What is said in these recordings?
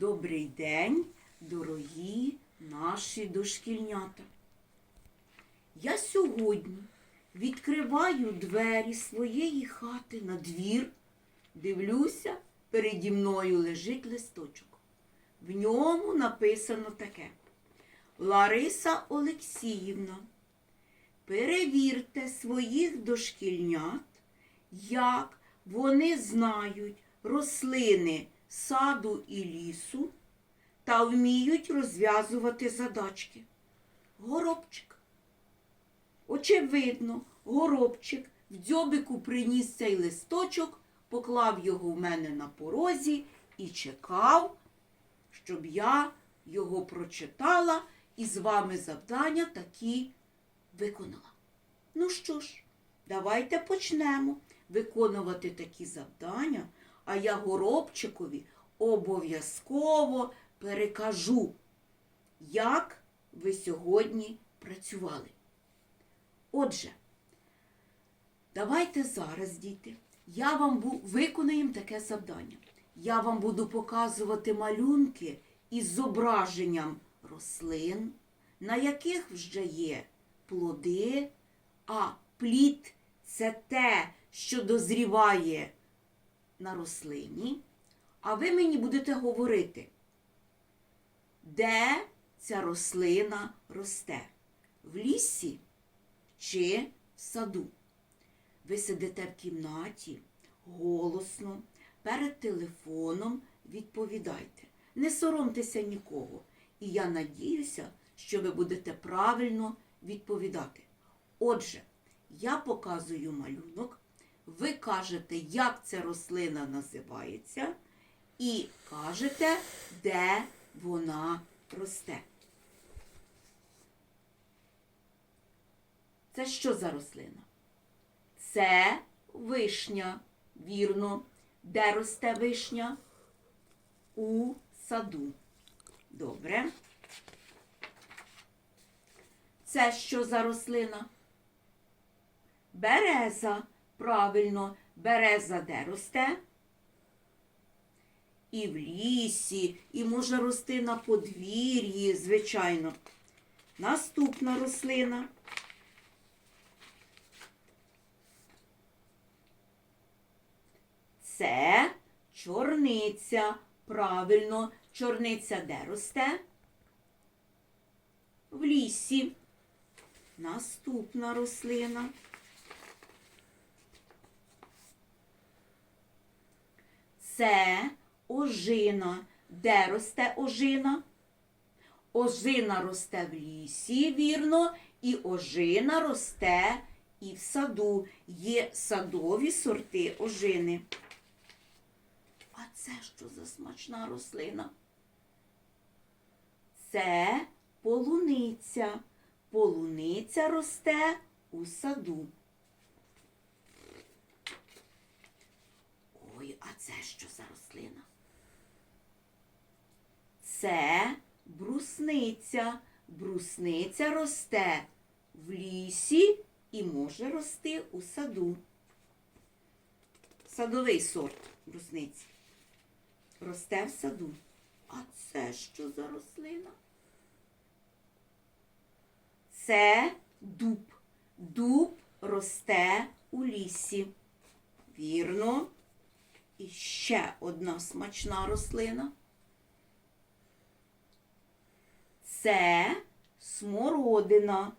Добрий день, дорогі наші дошкільнята. Я сьогодні відкриваю двері своєї хати на двір, дивлюся, переді мною лежить листочок. В ньому написано таке. Лариса Олексіївна, перевірте своїх дошкільнят, як вони знають рослини саду і лісу та вміють розв'язувати задачки. Горобчик. Очевидно, горобчик в дзьобику приніс цей листочок, поклав його в мене на порозі і чекав, щоб я його прочитала і з вами завдання такі виконала. Ну що ж, давайте почнемо виконувати такі завдання, а я горобчикові обов'язково перекажу, як ви сьогодні працювали. Отже, давайте зараз, діти, я вам бу- виконаємо таке завдання. Я вам буду показувати малюнки із зображенням рослин, на яких вже є плоди, а плід це те, що дозріває на рослині. А ви мені будете говорити, де ця рослина росте? В лісі чи в саду? Ви сидите в кімнаті голосно, перед телефоном відповідайте. Не соромтеся нікого. І я надіюся, що ви будете правильно відповідати. Отже, я показую малюнок, ви кажете, як ця рослина називається, і кажете, де вона росте. Це що за рослина? Це вишня. Вірно. Де росте вишня? У саду. Добре. Це що за рослина? Береза. Правильно, береза де росте? І в лісі, і може рости на подвір'ї, звичайно. Наступна рослина. Це чорниця. Правильно, чорниця де росте? В лісі. Наступна рослина. Це ожина. Де росте ожина? Ожина росте в лісі, вірно, і ожина росте і в саду. Є садові сорти ожини. А це що за смачна рослина? Це полуниця. Полуниця росте у саду. Ой, а це що за рослина? Це брусниця. Брусниця росте в лісі і може рости у саду. Садовий сорт брусниці. Росте в саду. А це що за рослина? Це дуб. Дуб росте у лісі. Вірно. І ще одна смачна рослина. Це смородина.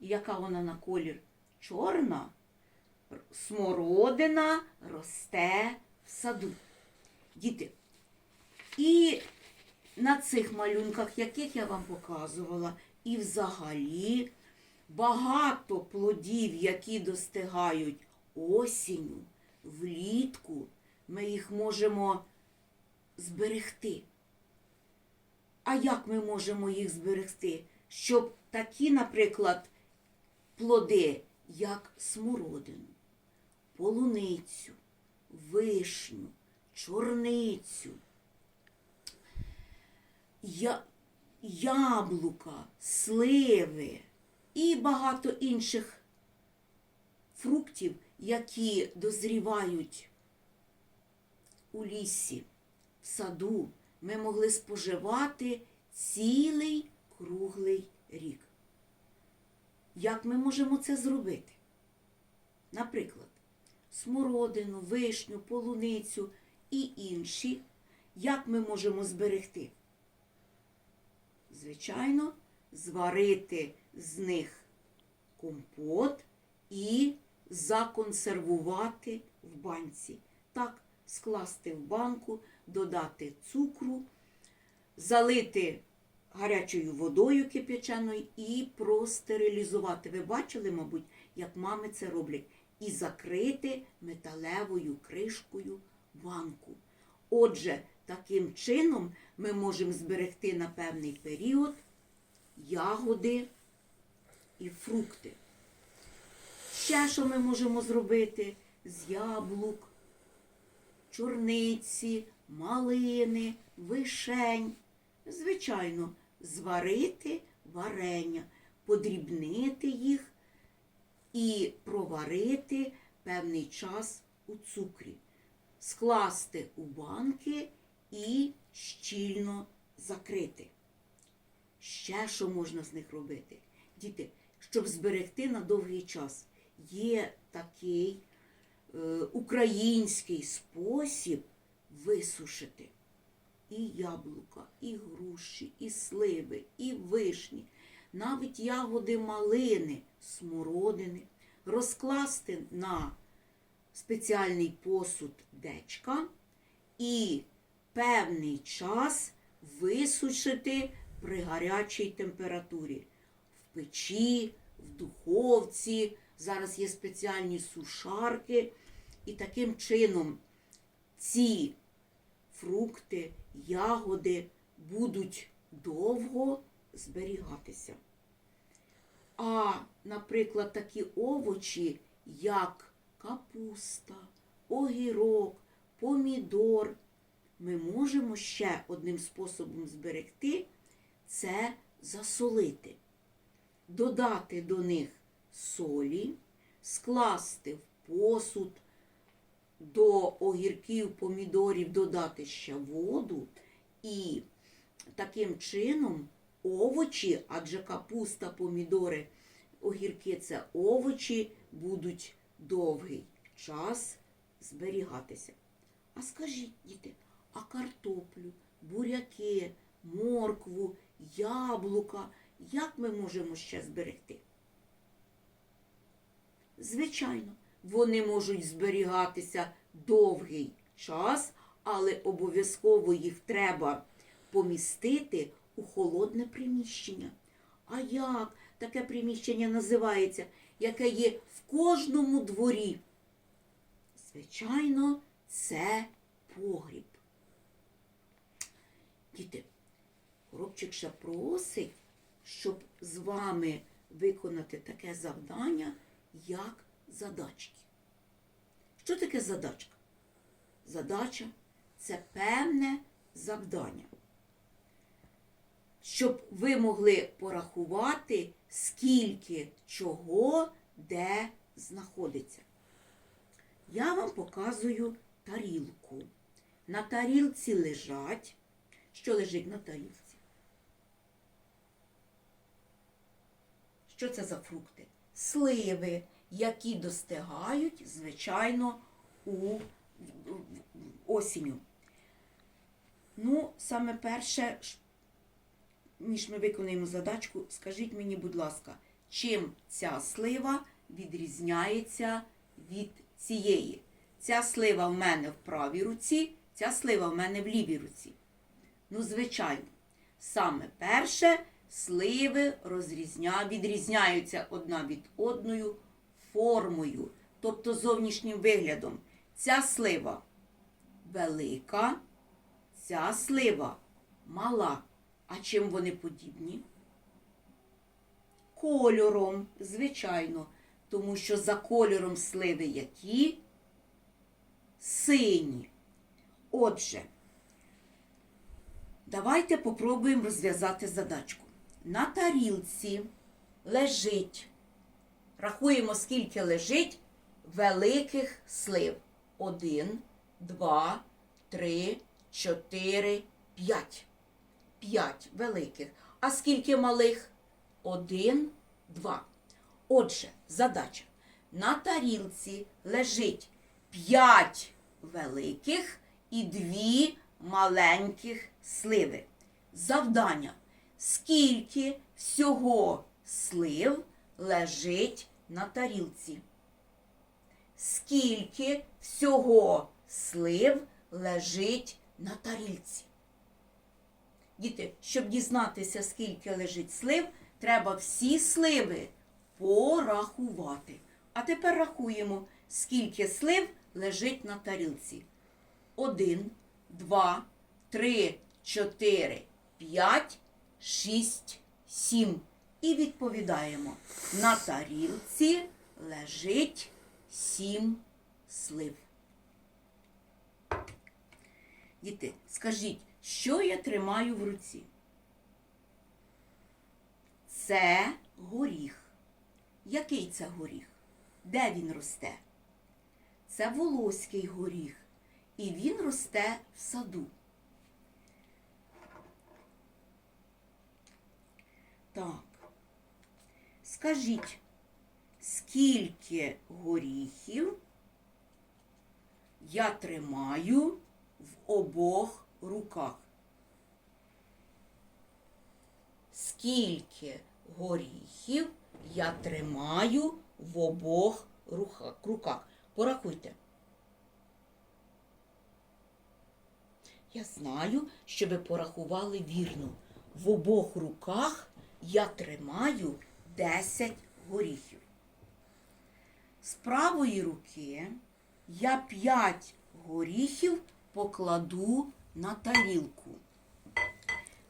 Яка вона на колір? Чорна. Смородина росте в саду. Діти. І на цих малюнках, яких я вам показувала, і взагалі багато плодів, які достигають осінню, влітку, ми їх можемо зберегти. А як ми можемо їх зберегти? Щоб такі, наприклад, плоди, як смородину, полуницю, вишню, чорницю, я, яблука, сливи і багато інших фруктів, які дозрівають у лісі, в саду, ми могли споживати цілий круглий рік. Як ми можемо це зробити? Наприклад, смородину, вишню, полуницю і інші, як ми можемо зберегти? Звичайно, зварити з них компот і законсервувати в банці. Так, скласти в банку, додати цукру, залити гарячою водою кип'яченою і простерилізувати. Ви бачили, мабуть, як мами це роблять. І закрити металевою кришкою банку. Отже, таким чином ми можемо зберегти на певний період ягоди і фрукти. Ще що ми можемо зробити з яблук, чорниці, малини, вишень. Звичайно, зварити варення, подрібнити їх і проварити певний час у цукрі, скласти у банки і щільно закрити. Ще що можна з них робити? Діти, щоб зберегти на довгий час, є такий український спосіб висушити і яблука, і груші, і сливи, і вишні, навіть ягоди малини, смородини, розкласти на спеціальний посуд дечка і певний час висушити при гарячій температурі. В печі, в духовці, зараз є спеціальні сушарки, і таким чином ці фрукти, ягоди будуть довго зберігатися. А, наприклад, такі овочі, як капуста, огірок, помідор, ми можемо ще одним способом зберегти це засолити, додати до них солі, скласти в посуд, до огірків, помідорів додати ще воду і таким чином овочі, адже капуста, помідори, огірки це овочі, будуть довгий час зберігатися. А скажіть, діти, а картоплю, буряки, моркву, яблука, як ми можемо ще зберегти? Звичайно, вони можуть зберігатися довгий час, але обов'язково їх треба помістити у холодне приміщення. А як таке приміщення називається, яке є в кожному дворі? Звичайно, це погріб. Діти, Коробчик ще просить, щоб з вами виконати таке завдання, як задачки. Що таке задачка? Задача це певне завдання. Щоб ви могли порахувати, скільки чого де знаходиться. Я вам показую тарілку. На тарілці лежать. Що лежить на тарілці? Що це за фрукти? Сливи, які достигають, звичайно, у осінню. Ну, саме перше, ніж ми виконуємо задачку, скажіть мені, будь ласка, чим ця слива відрізняється від цієї? Ця слива в мене в правій руці, ця слива в мене в лівій руці. Ну, звичайно, саме перше сливи розрізня... відрізняються одна від одною формою, тобто зовнішнім виглядом. Ця слива велика, ця слива мала. А чим вони подібні? Кольором, звичайно, тому що за кольором сливи які сині. Отже, давайте попробуємо розв'язати задачку. На тарілці лежить, рахуємо, скільки лежить великих слив. Один, два, три, чотири, П'ять. П'ять великих. А скільки малих? Один, два. Отже, задача. На тарілці лежить п'ять великих і дві маленьких сливи. Завдання. Скільки всього слив лежить на тарілці? Скільки всього слив лежить на тарілці? Діти, щоб дізнатися, скільки лежить слив, треба всі сливи порахувати. А тепер рахуємо, скільки слив лежить на тарілці. Один, два, три, чотири, п'ять, шість, сім. І відповідаємо. На тарілці лежить сім слив. Діти, скажіть, що я тримаю в руці? Це горіх. Який це горіх? Де він росте? Це волоський горіх. І він росте в саду. Так. Скажіть, скільки горіхів я тримаю в обох руках? Скільки горіхів я тримаю в обох руках? Порахуйте. Я знаю, що ви порахували вірно. В обох руках я тримаю 10 горіхів. З правої руки я 5 горіхів покладу на тарілку.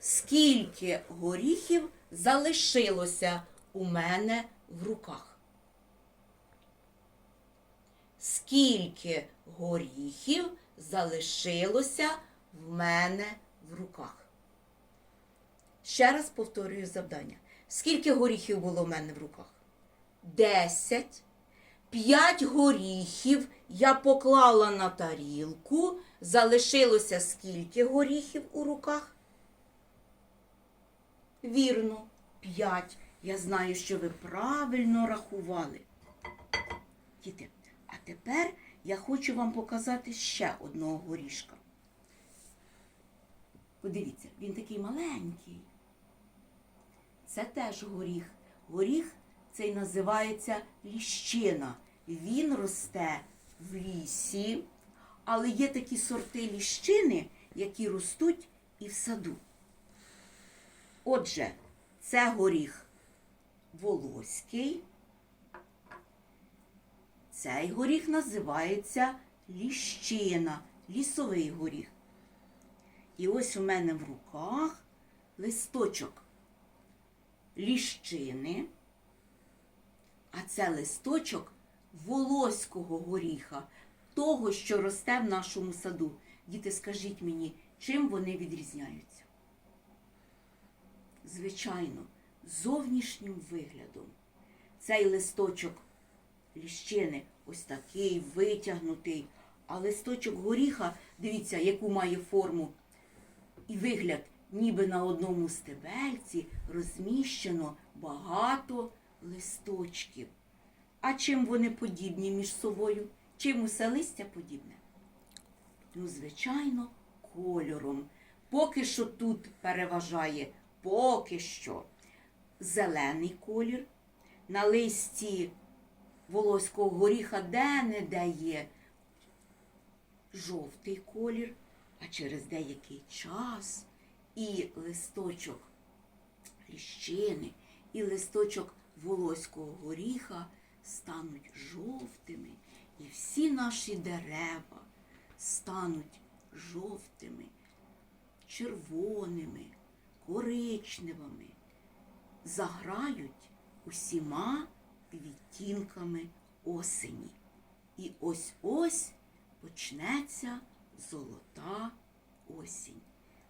Скільки горіхів залишилося у мене в руках? Скільки горіхів залишилося в мене в руках? Ще раз повторюю завдання. Скільки горіхів було в мене в руках? Десять. П'ять горіхів я поклала на тарілку. Залишилося скільки горіхів у руках? Вірно, п'ять. Я знаю, що ви правильно рахували. Діти, а тепер я хочу вам показати ще одного горішка. Подивіться, він такий маленький. Це теж горіх. Горіх цей називається ліщина. Він росте в лісі, але є такі сорти ліщини, які ростуть і в саду. Отже, це горіх волоський. Цей горіх називається ліщина, лісовий горіх. І ось у мене в руках листочок ліщини, а це листочок волоського горіха, того, що росте в нашому саду. Діти, скажіть мені, чим вони відрізняються? Звичайно, зовнішнім виглядом. Цей листочок ліщини ось такий витягнутий, а листочок горіха, дивіться, яку має форму і вигляд, ніби на одному стебельці розміщено багато листочків. А чим вони подібні між собою? Чим усе листя подібне? Ну, звичайно, кольором. Поки що тут переважає поки що зелений колір. На листі волоського горіха де-не-де є жовтий колір, а через деякий час і листочок ліщини, і листочок волоського горіха стануть жовтими, і всі наші дерева стануть жовтими, червоними, коричневими, заграють усіма відтінками осені. І ось ось почнеться золота осінь.